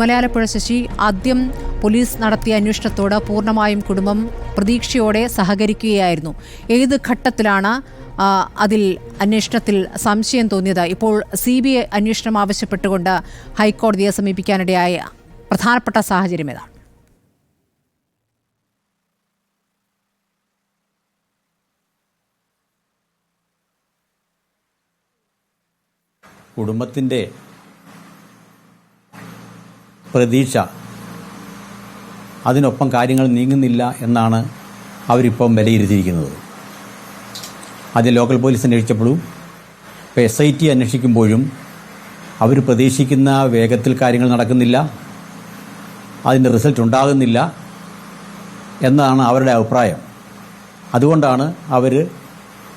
മലയാളപ്പുഴ ശശി ആദ്യം പോലീസ് നടത്തിയ അന്വേഷണത്തോട് പൂർണമായും കുടുംബം പ്രതീക്ഷയോടെ സഹകരിക്കുകയായിരുന്നു. ഏത് ഘട്ടത്തിലാണ് അതിൽ അന്വേഷണത്തിൽ സംശയം തോന്നിയത്? ഇപ്പോൾ സി ബി ഐ അന്വേഷണം ആവശ്യപ്പെട്ടുകൊണ്ട് ഹൈക്കോടതിയെ സമീപിക്കാനിടയായ പ്രധാനപ്പെട്ട സാഹചര്യം ഏതാണ്? കുടുംബത്തിന്റെ പ്രതീക്ഷ. അതിനൊപ്പം കാര്യങ്ങൾ നീങ്ങുന്നില്ല എന്നാണ് അവരിപ്പം വിലയിരുത്തിയിരിക്കുന്നത്. ആദ്യം ലോക്കൽ പോലീസ് അന്വേഷിച്ചപ്പോഴും ഇപ്പോൾ എസ് ഐ ടി അന്വേഷിക്കുമ്പോഴും അവർ പ്രതീക്ഷിക്കുന്ന വേഗത്തിൽ കാര്യങ്ങൾ നടക്കുന്നില്ല അതിന്റെ റിസൾട്ട് ഉണ്ടാകുന്നില്ല എന്നാണ് അവരുടെ അഭിപ്രായം. അതുകൊണ്ടാണ് അവർ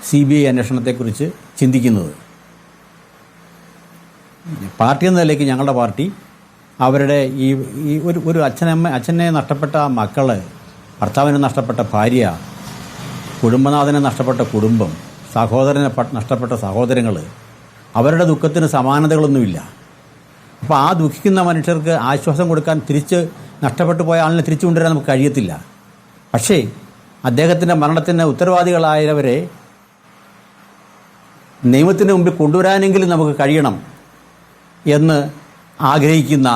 സി ബി ഐ അന്വേഷണത്തെക്കുറിച്ച് ചിന്തിക്കുന്നത്. പാർട്ടി എന്ന നിലയ്ക്ക് ഞങ്ങളുടെ പാർട്ടി അവരുടെ ഈ ഈ ഒരു ഒരു അച്ഛനമ്മ അച്ഛനെ നഷ്ടപ്പെട്ട മക്കൾ ഭർത്താവിനെ നഷ്ടപ്പെട്ട ഭാര്യ കുടുംബനാഥനെ നഷ്ടപ്പെട്ട കുടുംബം സഹോദരനെ നഷ്ടപ്പെട്ട സഹോദരങ്ങൾ അവരുടെ ദുഃഖത്തിന് സമാനതകളൊന്നുമില്ല. അപ്പോൾ ആ ദുഃഖിക്കുന്ന മനുഷ്യർക്ക് ആശ്വാസം കൊടുക്കാൻ തിരിച്ച് നഷ്ടപ്പെട്ടു പോയ ആളിനെ തിരിച്ചു കൊണ്ടുവരാൻ നമുക്ക് കഴിയത്തില്ല. പക്ഷേ അദ്ദേഹത്തിന്റെ മരണത്തിന് ഉത്തരവാദികളായവരെ നിയമത്തിന് മുമ്പിൽ കൊണ്ടുവരാനെങ്കിലും നമുക്ക് കഴിയണം എന്ന് ആഗ്രഹിക്കുന്ന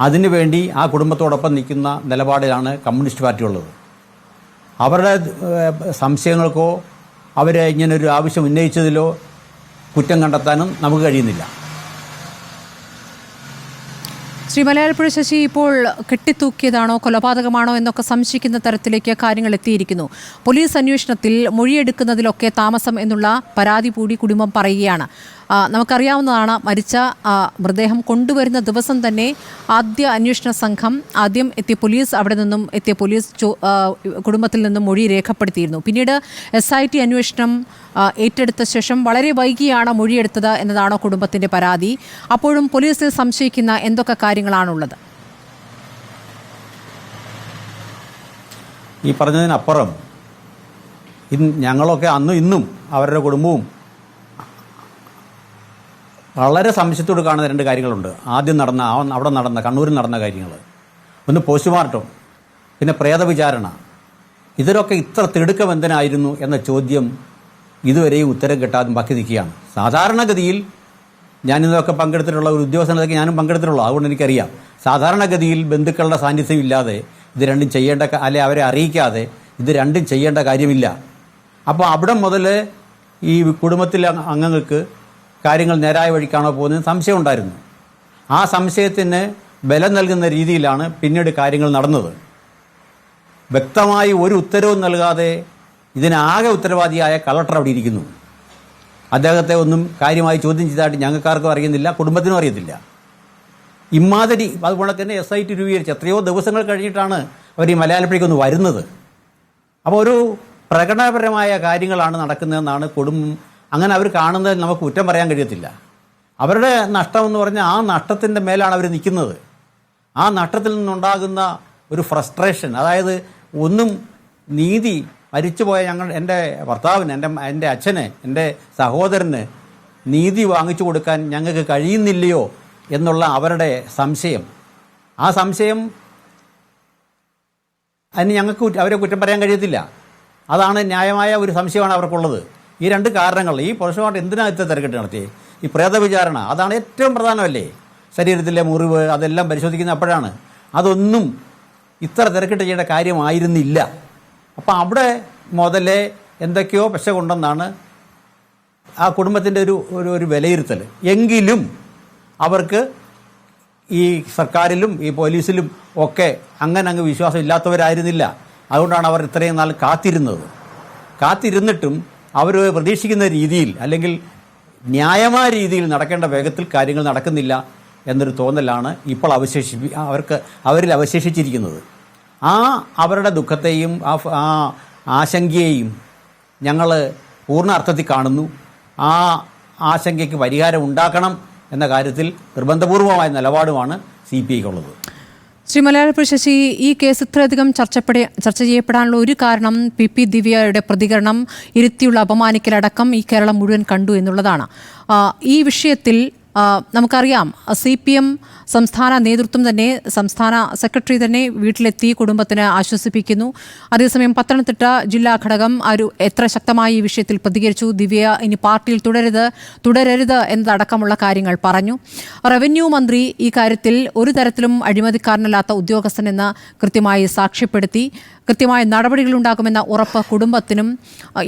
അതിനുവേണ്ടി ആ കുടുംബത്തോടൊപ്പം നിൽക്കുന്ന നിലപാടിലാണ് കമ്മ്യൂണിസ്റ്റ് പാർട്ടി ഉള്ളത്. അവരുടെ സംശയങ്ങൾക്കോ അവരെ ഇങ്ങനൊരു ആവശ്യം ഉന്നയിച്ചതിലോ കുറ്റം കണ്ടെത്താനും നമുക്ക് കഴിയുന്നില്ല. ശ്രീ മലയാളപ്പുഴ ശശി ഇപ്പോൾ കെട്ടിത്തൂക്കിയതാണോ കൊലപാതകമാണോ എന്നൊക്കെ സംശയിക്കുന്ന തരത്തിലേക്ക് കാര്യങ്ങൾ എത്തിയിരിക്കുന്നു. പോലീസ് അന്വേഷണത്തിൽ മൊഴിയെടുക്കുന്നതിലൊക്കെ താമസം എന്നുള്ള പരാതി കൂടി കുടുംബം പറയുകയാണ്. നമുക്കറിയാവുന്നതാണ് മരിച്ച മൃതദേഹം കൊണ്ടുവരുന്ന ദിവസം തന്നെ ആദ്യ അന്വേഷണ സംഘം ആദ്യം എത്തിയ പോലീസ് അവിടെ നിന്നും എത്തിയ പോലീസ് കുടുംബത്തിൽ നിന്നും മൊഴി രേഖപ്പെടുത്തിയിരുന്നു. പിന്നീട് എസ് ഐ ടി അന്വേഷണം ഏറ്റെടുത്ത ശേഷം വളരെ വൈകിയാണ് മൊഴിയെടുത്തത് എന്നതാണോ കുടുംബത്തിന്റെ പരാതി. അപ്പോഴും പോലീസിൽ സംശയിക്കുന്ന എന്തൊക്കെ കാര്യങ്ങളാണുള്ളത്? ഈ പറഞ്ഞതിനപ്പുറം ഇന്ന് ഞങ്ങളൊക്കെ അന്നും ഇന്നും അവരുടെ കുടുംബവും വളരെ സംശയത്തോട് കാണുന്ന രണ്ട് കാര്യങ്ങളുണ്ട്. ആദ്യം നടന്ന അവിടെ നടന്ന കണ്ണൂരിൽ നടന്ന കാര്യങ്ങൾ ഒന്ന് പോസ്റ്റ്മോർട്ടം പിന്നെ പ്രേതവിചാരണ. ഇതിലൊക്കെ ഇത്ര തിടുക്കം എന്തിനായിരുന്നു എന്ന ചോദ്യം ഇതുവരെയും ഉത്തരം കിട്ടാതെ ബാക്കി നിൽക്കുകയാണ്. സാധാരണഗതിയിൽ ഞാനിതൊക്കെ പങ്കെടുത്തിട്ടുള്ള ഒരു ഉദ്യോഗസ്ഥനൊക്കെ ഞാനും പങ്കെടുത്തിട്ടുള്ളൂ. അതുകൊണ്ട് എനിക്കറിയാം. സാധാരണഗതിയിൽ ബന്ധുക്കളുടെ സാന്നിധ്യം ഇല്ലാതെ ഇത് രണ്ടും ചെയ്യേണ്ട അല്ലെ അവരെ അറിയിക്കാതെ ഇത് രണ്ടും ചെയ്യേണ്ട കാര്യമില്ല. അപ്പോൾ അവിടെ മുതൽ ഈ കുടുംബത്തിലെ അംഗ- അംഗങ്ങൾക്ക് കാര്യങ്ങൾ നേരായ വഴിക്കാണോ പോകുന്നത് സംശയം ഉണ്ടായിരുന്നു. ആ സംശയത്തിന് ബലം നൽകുന്ന രീതിയിലാണ് പിന്നീട് കാര്യങ്ങൾ നടന്നത്. വ്യക്തമായി ഒരു ഉത്തരവും നൽകാതെ ഇതിനാകെ ഉത്തരവാദിയായ കളക്ടർ അവിടെ ഇരിക്കുന്നു. അദ്ദേഹത്തെ ഒന്നും കാര്യമായി ചോദ്യം ചെയ്തായിട്ട് ഞങ്ങൾക്കാർക്കും അറിയുന്നില്ല കുടുംബത്തിനും അറിയത്തില്ല. ഇമാതിരി അതുപോലെ തന്നെ എസ് ഐ ടി രൂപീകരിച്ച് എത്രയോ ദിവസങ്ങൾ കഴിഞ്ഞിട്ടാണ് അവർ ഈ ഒന്ന് വരുന്നത്. അപ്പോൾ ഒരു പ്രകടനപരമായ കാര്യങ്ങളാണ് നടക്കുന്നതെന്നാണ് കുടുംബം അങ്ങനെ അവർ കാണുന്നതിൽ നമുക്ക് കുറ്റം പറയാൻ കഴിയത്തില്ല. അവരുടെ നഷ്ടം എന്ന് പറഞ്ഞാൽ ആ നഷ്ടത്തിന്റെ മേലാണ് അവർ നിൽക്കുന്നത്. ആ നഷ്ടത്തിൽ നിന്നുണ്ടാകുന്ന ഒരു ഫ്രസ്ട്രേഷൻ അതായത് ഒന്നും നീതി മരിച്ചുപോയ ഞങ്ങൾ എന്റെ ഭർത്താവിന് എന്റെ എന്റെ അച്ഛന് എന്റെ സഹോദരന് നീതി വാങ്ങിച്ചു കൊടുക്കാൻ ഞങ്ങൾക്ക് കഴിയുന്നില്ലയോ എന്നുള്ള അവരുടെ സംശയം. ആ സംശയം അതിന് ഞങ്ങൾക്ക് അവരെ കുറ്റം പറയാൻ കഴിയത്തില്ല. അതാണ് ന്യായമായ ഒരു സംശയമാണ് അവർക്കുള്ളത്. ഈ രണ്ട് കാരണങ്ങൾ ഈ പോസ്റ്റ്മോർട്ടം എന്തിനാ ഇത്ര തിരക്കിട്ട് നടത്തി ഈ പ്രേത വിചാരണ അതാണ് ഏറ്റവും പ്രധാനമല്ലേ? ശരീരത്തിലെ മുറിവ് അതെല്ലാം പരിശോധിക്കുന്ന അപ്പോഴാണ്. അതൊന്നും ഇത്ര തിരക്കിട്ട് ചെയ്യേണ്ട കാര്യമായിരുന്നില്ല. അപ്പം അവിടെ മുതലേ എന്തൊക്കെയോ പശകൊണ്ടെന്നാണ് ആ കുടുംബത്തിന്റെ ഒരു ഒരു ഒരു വിലയിരുത്തൽ എങ്കിലും അവർക്ക് ഈ സർക്കാരിലും ഈ പോലീസിലും ഒക്കെ അങ്ങനെ അങ്ങ് വിശ്വാസം ഇല്ലാത്തവരായിരുന്നില്ല. അതുകൊണ്ടാണ് അവർ ഇത്രയും നാൾ കാത്തിരുന്നത്. കാത്തിരുന്നിട്ടും അവർ പ്രതീക്ഷിക്കുന്ന രീതിയിൽ അല്ലെങ്കിൽ ന്യായമായ രീതിയിൽ നടക്കേണ്ട വേഗത്തിൽ കാര്യങ്ങൾ നടക്കുന്നില്ല എന്നൊരു തോന്നലാണ് ഇപ്പോൾ അവശേഷി അവർക്ക് അവരിൽ അവശേഷിച്ചിരിക്കുന്നത്. ആ അവരുടെ ദുഃഖത്തെയും ആ ആ ആശങ്കയെയും ഞങ്ങൾ പൂർണ അർത്ഥത്തിൽ കാണുന്നു. ആ ആശങ്കയ്ക്ക് പരിഹാരം ഉണ്ടാക്കണം എന്ന കാര്യത്തിൽ നിർബന്ധപൂർവമായ നിലപാടുമാണ് സി പി ഐക്കുള്ളത്. ശ്രീ മലയാളപ്പുഴ ശശി ഈ കേസ് ഇത്രയധികം ചർച്ചപ്പെട ചർച്ച ചെയ്യപ്പെടാനുള്ള ഒരു കാരണം പി പി ദിവ്യയുടെ പ്രതികരണം ഇരുത്തിയുള്ള അപമാനിക്കലടക്കം ഈ കേരളം മുഴുവൻ കണ്ടു എന്നുള്ളതാണ്. ഈ വിഷയത്തിൽ നമുക്കറിയാം സി പി എം സംസ്ഥാന നേതൃത്വം തന്നെ സംസ്ഥാന സെക്രട്ടറി തന്നെ വീട്ടിലെത്തി കുടുംബത്തിന് ആശ്വസിപ്പിക്കുന്നു. അതേസമയം പത്തനംതിട്ട ജില്ലാ ഘടകം ഒരു എത്ര ശക്തമായി ഈ വിഷയത്തിൽ പ്രതികരിച്ചു? ദിവ്യ ഇനി പാർട്ടിയിൽ തുടരരുത് തുടരരുത് എന്നതടക്കമുള്ള കാര്യങ്ങൾ പറഞ്ഞു. റവന്യൂ മന്ത്രി ഈ കാര്യത്തിൽ ഒരു തരത്തിലും അഴിമതിക്കാരനല്ലാത്ത ഉദ്യോഗസ്ഥനെന്ന് കൃത്യമായി സാക്ഷ്യപ്പെടുത്തി. കൃത്യമായ നടപടികളുണ്ടാകുമെന്ന ഉറപ്പ് കുടുംബത്തിനും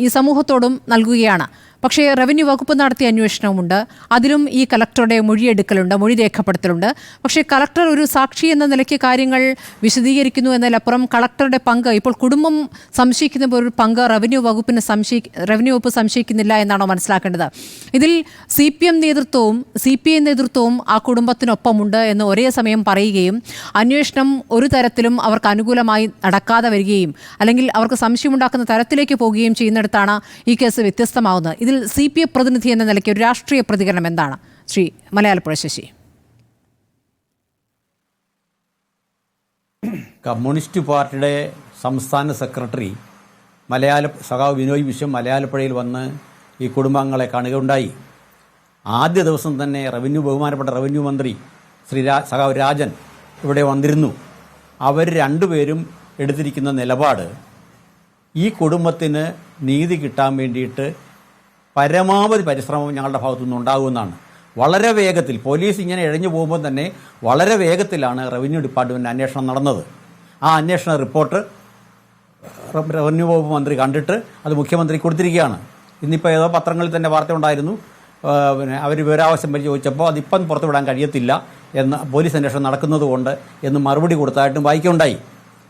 ഈ സമൂഹത്തോടും നൽകുകയാണ്. പക്ഷേ റവന്യൂ വകുപ്പ് നടത്തിയ അന്വേഷണവുമുണ്ട്. അതിലും ഈ കലക്ടറുടെ മൊഴിയെടുക്കലുണ്ട് മൊഴി രേഖപ്പെടുത്തലുണ്ട്. പക്ഷേ കലക്ടർ ഒരു സാക്ഷി എന്ന നിലയ്ക്ക് കാര്യങ്ങൾ വിശദീകരിക്കുന്നു എന്നതിലപ്പുറം കളക്ടറുടെ പങ്ക് ഇപ്പോൾ കുടുംബം സംശയിക്കുന്ന ഒരു പങ്ക് റവന്യൂ വകുപ്പിന് സംശയി റവന്യൂ വകുപ്പ് സംശയിക്കുന്നില്ല എന്നാണോ മനസ്സിലാക്കേണ്ടത്. ഇതിൽ സി പി എം നേതൃത്വവും സി പി ഐ നേതൃത്വവും ആ കുടുംബത്തിനൊപ്പമുണ്ട് എന്ന് ഒരേ സമയം പറയുകയും അന്വേഷണം ഒരു തരത്തിലും അവർക്ക് അനുകൂലമായി നടക്കാതെ വരികയും അല്ലെങ്കിൽ അവർക്ക് സംശയമുണ്ടാക്കുന്ന തരത്തിലേക്ക് പോവുകയും ചെയ്യുന്നിടത്താണ് ഈ കേസ് വ്യത്യസ്തമാവുന്നത്. ഇതിൽ സി പി എം പ്രതിനിധി എന്ന നിലയ്ക്ക് ഒരു രാഷ്ട്രീയ പ്രതികരണം എന്താണ്? ശ്രീ മലയാളപ്പുഴ ശശി. കമ്മ്യൂണിസ്റ്റ് പാർട്ടിയുടെ സംസ്ഥാന സെക്രട്ടറി മലയാള സഖാവ് വിനോയ് വിശ്വം മലയാളപ്പുഴയിൽ വന്ന് ഈ കുടുംബാംഗങ്ങളെ കാണുകയുണ്ടായി. ആദ്യ ദിവസം തന്നെ റവന്യൂ ബഹുമാനപ്പെട്ട റവന്യൂ മന്ത്രി ശ്രീ രാ സഖാവ് രാജൻ ഇവിടെ വന്നിരുന്നു. അവർ രണ്ടുപേരും എടുത്തിരിക്കുന്ന നിലപാട് ഈ കുടുംബത്തിന് നീതി കിട്ടാൻ വേണ്ടിയിട്ട് പരമാവധി പരിശ്രമം ഞങ്ങളുടെ ഭാഗത്തുനിന്ന് ഉണ്ടാകുമെന്നാണ് വളരെ വേഗത്തിൽ പോലീസ് ഇങ്ങനെ ഇഴഞ്ഞു പോകുമ്പോൾ തന്നെ വളരെ വേഗത്തിലാണ് റവന്യൂ ഡിപ്പാർട്ട്മെന്റ് അന്വേഷണം നടന്നത്. ആ അന്വേഷണ റിപ്പോർട്ട് റവന്യൂ വകുപ്പ് മന്ത്രി കണ്ടിട്ട് അത് മുഖ്യമന്ത്രി കൊടുത്തിരിക്കുകയാണ്. ഇന്നിപ്പോൾ ഏതോ പത്രങ്ങളിൽ തന്നെ വാർത്ത ഉണ്ടായിരുന്നു. പിന്നെ അവർ വിവരാവശ്യം പറ്റി ചോദിച്ചപ്പോൾ അതിപ്പം പുറത്തുവിടാൻ കഴിയത്തില്ല എന്ന് പോലീസ് അന്വേഷണം നടക്കുന്നതുകൊണ്ട് എന്ന് മറുപടി കൊടുത്തായിട്ടും വായിക്കുകയുണ്ടായി.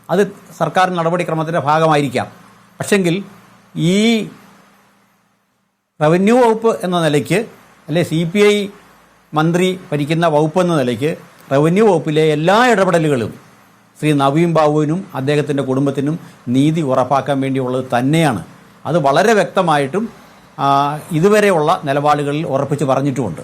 അത് സർക്കാർ നടപടിക്രമത്തിന്റെ ഭാഗമായിരിക്കാം. പക്ഷെങ്കിൽ ഈ റവന്യൂ വകുപ്പ് എന്ന നിലയ്ക്ക് അല്ലെ സി പി ഐ മന്ത്രി ഭരിക്കുന്ന വകുപ്പ് എന്ന നിലയ്ക്ക് റവന്യൂ വകുപ്പിലെ എല്ലാ ഇടപെടലുകളും ശ്രീ നവീൻ ബാബുവിനും അദ്ദേഹത്തിന്റെ കുടുംബത്തിനും നീതി ഉറപ്പാക്കാൻ വേണ്ടിയുള്ളത് തന്നെയാണ്. അത് വളരെ വ്യക്തമായിട്ടും ഇതുവരെയുള്ള നിലപാടുകളിൽ ഉറപ്പിച്ച് പറഞ്ഞിട്ടുമുണ്ട്.